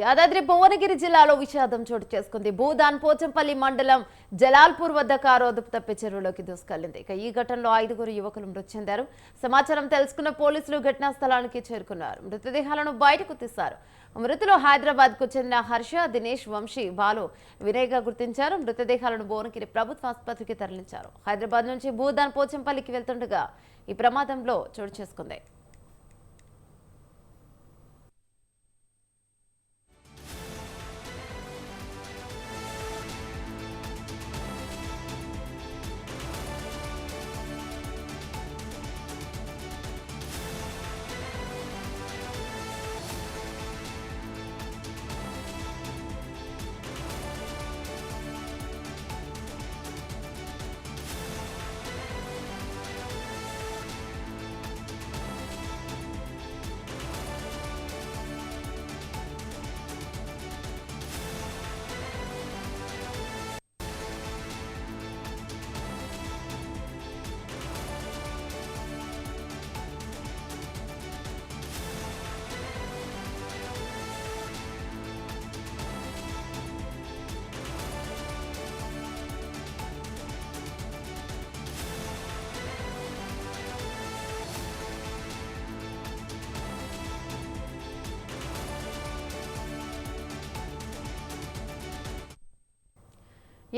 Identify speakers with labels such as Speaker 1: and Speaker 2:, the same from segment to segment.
Speaker 1: యాదాద్రి భువనగిరి జిల్లాలో విషాదం చోటు చేసుకుంది. భూదాన్ పోచంపల్లి మండలం జలాల్పూర్ వద్ద కారు అదుపు తప్పి చెరువులోకి దూసుకెళ్ళింది. ఇక ఈ ఘటనలో ఐదుగురు యువకులు మృతి చెందారు. సమాచారం తెలుసుకున్న పోలీసులు ఘటనా స్థలానికి చేరుకున్నారు. మృతదేహాలను బయటకు తీశారు. మృతులు హైదరాబాద్కు చెందిన హర్ష దినేష్ వంశీ బాలు వినయ్గా గుర్తించారు. మృతదేహాలను భువనగిరి ప్రభుత్వ ఆసుపత్రికి తరలించారు. హైదరాబాద్ నుంచి భూదాన్ పోచంపల్లికి వెళ్తుండగా ఈ ప్రమాదంలో చోటు చేసుకుంది.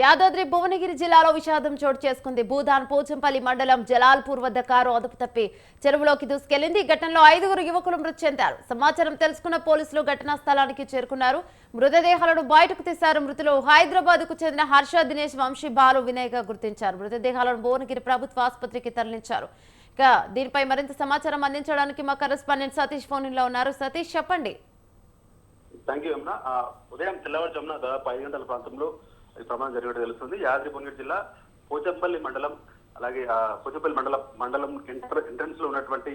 Speaker 1: యాదాద్రి భువనగిరి జిల్లాలో విషాదం చోటు చేసుకుంది. భూదాన్ పోచంపల్లి మండలం జలాల్పూర్ వద్ద కారు అదుపు తప్పి చెరువులోకి దూసుకెళ్ళింది. ఈ ఘటనలో ఐదుగురు యువకులు మృతి చెందారు. సమాచారం తెలుసుకున్న పోలీసులు ఘటనా స్థలానికి చేరుకున్నారు. మృతదేహాలను బయటకు తీశారు. మృతులు హైదరాబాద్కు చెందిన హర్ష దినేష్ వంశీ బాలు వినయ్గా గుర్తించారు. మృతదేహాలను భువనగిరి ప్రభుత్వ ఆసుపత్రికి తరలించారు. ఇక దీనిపై మరింత సమాచారం అందించడానికి మా కరెస్పాండెంట్ సతీష్ ఫోన్లో ఉన్నారు. సతీష్ చెప్పండి.
Speaker 2: థ్యాంక్ యూ ఉదయం తెల్లవారుజామున దాదాపు ఐదు గంటల ప్రాంతంలో ఈ ప్రమాదం జరిగినట్టు తెలుస్తుంది. యాదగిరి భువనగిరి జిల్లా పోచంపల్లి మండలం అలాగే ఆ, పోచంపల్లి మండలం మండలం ఎంటర్ ఎంట్రన్స్లో ఉన్నటువంటి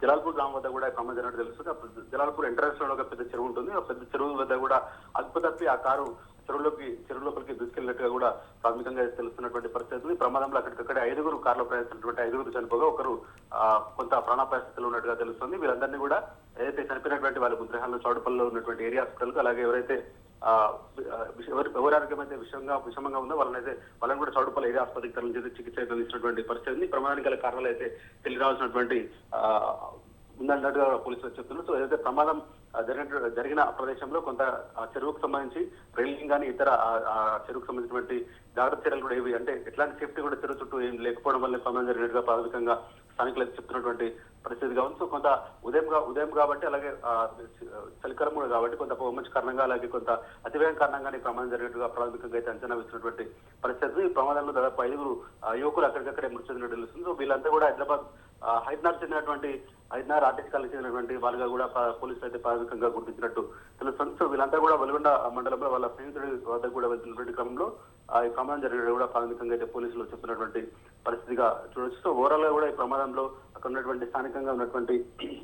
Speaker 2: జలాల్పూర్ గ్రామం వద్ద కూడా ప్రమాదం జరిగినట్టు తెలుస్తుంది. జలాల్పూర్ ఎంట్రన్స్లో ఒక పెద్ద చెరువు ఉంటుంది. ఆ పెద్ద చెరువు వద్ద కూడా అదుపు తప్పి ఆ కారు చెరువులోకి చెరువు లోపలికి దూసుకెళ్ళినట్టుగా కూడా ప్రాథమికంగా తెలుస్తున్నటువంటి పరిస్థితి ఉంది. ప్రమాదంలో అక్కడికక్కడే ఐదుగురు కారులో ప్రయాణిస్తున్నటువంటి ఐదుగురు చనిపోగా ఒకరు ఆ, కొంత ప్రాణాపాయ స్థితిలో ఉన్నట్టుగా తెలుస్తుంది. వీరందరినీ కూడా ఏదైతే చనిపోయినటువంటి వాళ్ళ మృతదేహాలను చౌడపల్లిలో ఉన్నటువంటి ఏరియా హాస్పిటల్ అలాగే ఎవరైతే ఆ, ఎవరు ఎవరి ఆరోగ్యం అయితే విషయంగా విషమంగా ఉందో వాళ్ళనైతే వాళ్ళని కూడా చౌడపల్లి ఏరియా ఆసుపత్రికి తరలించి చికిత్స అందించినటువంటి పరిస్థితి ఉంది. ప్రమాదానికి గల కారణాలు అయితే తెలియరావాల్సినటువంటి ఆ, ఉందన్నట్టుగా పోలీసులు చెప్తున్నారు. సో ఏదైతే ప్రమాదం జరిగిన జరిగిన ప్రదేశంలో కొంత చెరువుకు సంబంధించి రైలింగ్ కానీ ఇతర ఆ- చెరువుకు సంబంధించినటువంటి జాగ్రత్త చర్యలు కూడా ఏవి అంటే ఎట్లాంటి సేఫ్టీ కూడా చెరువు చుట్టూ ఏం లేకపోవడం వల్ల ప్రమాదం జరిగినట్టుగా ప్రాథమికంగా స్థానికులు అయితే చెప్తున్నటువంటి పరిస్థితిగా ఉంది సో కొంత ఉదయం ఉదయం కాబట్టి అలాగే చలికరం కూడా కాబట్టి కొంత మంచి కారణంగా అలాగే కొంత అతివేగం కారణంగానే ఈ ప్రమాదం జరిగినట్టుగా ప్రాథమికంగా అయితే అంచనా వేస్తున్నటువంటి పరిస్థితి. ఈ ప్రమాదంలో దాదాపు ఐదుగురు ఆ, యువకులు అక్కడికక్కడే మృతి చెందినట్టు తెలుస్తుంది. సో వీళ్ళంతా కూడా హైదరాబాద్ ఆ, చెందినటువంటి హైదనార్ ఆర్టిస్ట్ కాలేజ్ చెందినటువంటి వాళ్ళగా కూడా పోలీసులు అయితే ప్రాథమికంగా గుర్తించినట్టు తెలుస్తుంది వీళ్ళంతా కూడా వెలుగొండ మండలంలో వాళ్ళ స్నేహితుడి వద్ద కూడా వెళ్తున్నటువంటి క్రమంలో ఆ, ప్రమాదం జరిగినట్టు కూడా ప్రాథమికంగా అయితే పోలీసులు చెప్తున్నటువంటి పరిస్థితిగా చూడొచ్చు. సో ఓవరాల్గా కూడా ఈ ప్రమాదంలో అక్కడ ఉన్నటువంటి స్థానికంగా ఉన్నటువంటి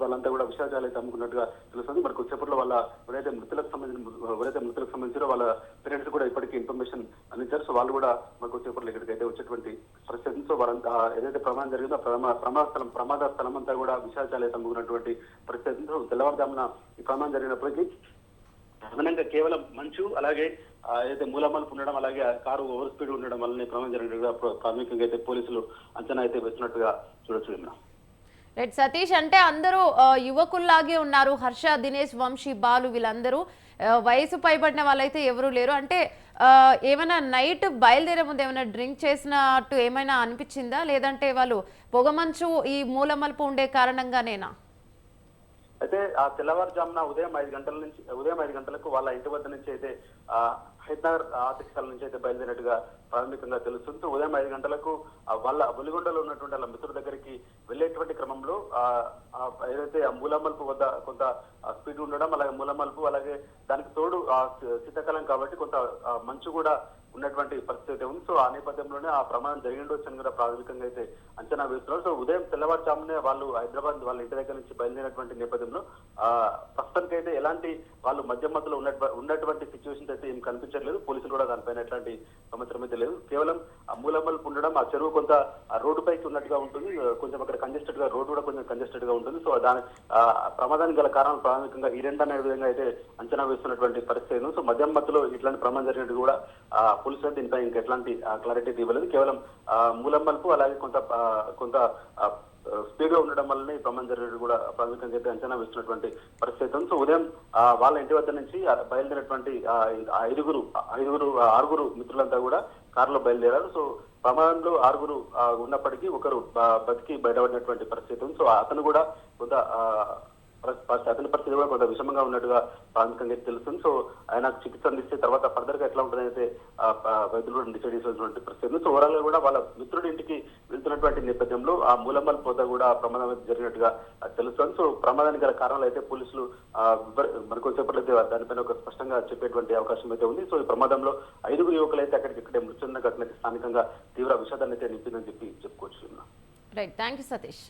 Speaker 2: వాళ్ళంతా కూడా విషాదాలు అయితే అమ్ముకున్నట్టుగా తెలుస్తుంది. మరి కొద్దిసేపట్లో వాళ్ళ ఎవరైతే మృతులకు సంబంధించిన ఎవరైతే మృతులకు సంబంధించారో వాళ్ళ పేరెంట్స్ కూడా ఇప్పటికీ ఇన్ఫర్మేషన్ అందించారు. సో వాళ్ళు కూడా మరి కొద్దిసేపట్లో ఇక్కడికి అయితే వచ్చేటువంటి పరిస్థితి వాళ్ళంతా సో ఏదైతే ప్రమాదం జరిగిందో ప్రమా ప్రమాద స్థలం ప్రమాద స్థలం అంతా కూడా విషాదాలు అయితే అమ్ముకున్నటువంటి పరిస్థితి సో తెల్లవారుజామున ఈ ప్రమాదం జరిగినప్పటికీ అదనంగా కేవలం మంచు అలాగే ఏదైతే మూలమలుపు ఉండడం అలాగే కారు ఓవర్ స్పీడ్ ఉండడం వల్లనే ప్రమాదం జరిగినట్టుగా ప్రాథమికంగా అయితే పోలీసులు అంచనా అయితే వేస్తున్నట్టుగా చూడొచ్చు విమల.
Speaker 1: రైట్ సతీష్ అంటే అందరూ యువకుల్లాగే ఉన్నారు. హర్ష దినేష్ వంశీ బాలు వీళ్ళందరూ. వయసు పైబడిన వాళ్ళైతే ఎవరూ లేరు. అంటే ఏమైనా నైట్ బయలుదేరే ముందు ఏమైనా డ్రింక్ చేసినట్టు ఏమైనా అనిపించిందా? లేదంటే వాళ్ళు పొగమంచు ఈ మూలమలుపు ఉండే కారణంగానేనా?
Speaker 2: అయితే ఆ తెల్లవారుజామున ఉదయం ఐదు గంటల నుంచి ఉదయం ఐదు గంటలకు వాళ్ళ ఇంటి వద్ద నుంచి అయితే ఆ హైదరాబాద్ నుంచి అయితే బయలుదేరినట్టుగా ప్రాథమికంగా తెలుస్తుంది ఉదయం ఐదు గంటలకు వాళ్ళ బులిగొండలో ఉన్నటువంటి వాళ్ళ మిత్రుల దగ్గరికి వెళ్ళేటువంటి క్రమంలో ఏదైతే ఆ వద్ద కొంత స్పీడ్ ఉండడం అలాగే మూలమలుపు అలాగే దానికి తోడు ఆ శీతాకాలం కాబట్టి కొంత మంచు కూడా ఉన్నటువంటి పరిస్థితి అయితే ఉంది. సో ఆ నేపథ్యంలోనే ఆ ప్రమాదం జరిగిండొచ్చు అని కూడా ప్రాథమికంగా అయితే అంచనా వేస్తున్నారు. సో ఉదయం తెల్లవారుజామునే వాళ్ళు హైదరాబాద్ వాళ్ళ ఇంటి దగ్గర నుంచి బయలుదేరినటువంటి నేపథ్యంలో ఆ ప్రస్తుతానికైతే ఎలాంటి వాళ్ళు మధ్య మధ్యలో ఉన్నటువంటి సిచ్యువేషన్స్ అయితే ఏం కనిపించట్లేదు పోలీసులు కూడా దానిపైన ఎట్లాంటి సమాచారం అయితే లేదు. కేవలం ఆ ఉండడం ఆ చెరువు కొంత ఆ రోడ్డు పైకి ఉన్నట్టుగా ఉంటుంది. కొంచెం అక్కడ కంజెస్టెడ్గా రోడ్డు కూడా కొంచెం కంజెస్టెడ్గా ఉంటుంది. సో దాని ప్రమాదానికి గల కారణం ప్రాథమికంగా ఈ రెండు అనే విధంగా అయితే అంచనా వేస్తున్నటువంటి పరిస్థితి సో మధ్య మధ్యలో ఇట్లాంటి ప్రమాదం జరిగినట్టు కూడా ఆ, పోలీసులు దీనిపై ఇంకా ఎట్లాంటి క్లారిటీ ఇవ్వలేదు కేవలం ఆ, మూలమ్మలకు అలాగే కొంత కొంత స్పీడ్గా ఉండడం వల్లనే ప్రమాదం జరిగినట్టు కూడా ప్రాథమికంగా అయితే అంచనా వేస్తున్నటువంటి పరిస్థితి సో ఉదయం వాళ్ళ ఇంటి వద్ద నుంచి బయలుదేరినటువంటి ఐదుగురు ఐదుగురు ఆరుగురు మిత్రులంతా కూడా కారులో బయలుదేరారు. సో ప్రమాదంలో ఆరుగురు ఉన్నప్పటికీ ఒకరు బతికి బయటపడినటువంటి పరిస్థితి సో అతను కూడా కొంత అతని పరిస్థితి కూడా కొంత విషమంగా ఉన్నట్టుగా ప్రాథమికంగా తెలుస్తుంది. సో ఆయన చికిత్స అందిస్తే తర్వాత ఫర్దర్గా ఎట్లా ఉంటుందని అయితే వైద్యులు కూడా డిసైడ్ చేసినటువంటి పరిస్థితి సో ఓవరాల్గా కూడా వాళ్ళ మిత్రుడి ఇంటికి వెళ్తున్నటువంటి నేపథ్యంలో ఆ మూలమ్మల పోత కూడా ప్రమాదం అయితే జరిగినట్టుగా తెలుస్తుంది. సో ప్రమాదానికి గల కారణాలు అయితే పోలీసులు ఆ, అయితే దానిపైన ఒక స్పష్టంగా చెప్పేటువంటి అవకాశం అయితే ఉంది. సో ఈ ప్రమాదంలో ఐదుగురు యువకులు అయితే అక్కడికి ఇక్కడే మృతి చెందిన ఘటన అయితే స్థానికంగా తీవ్ర విషాదాన్ని అయితే నింపిందని చెప్పి చెప్పుకోవచ్చు.
Speaker 1: Right thank you Satish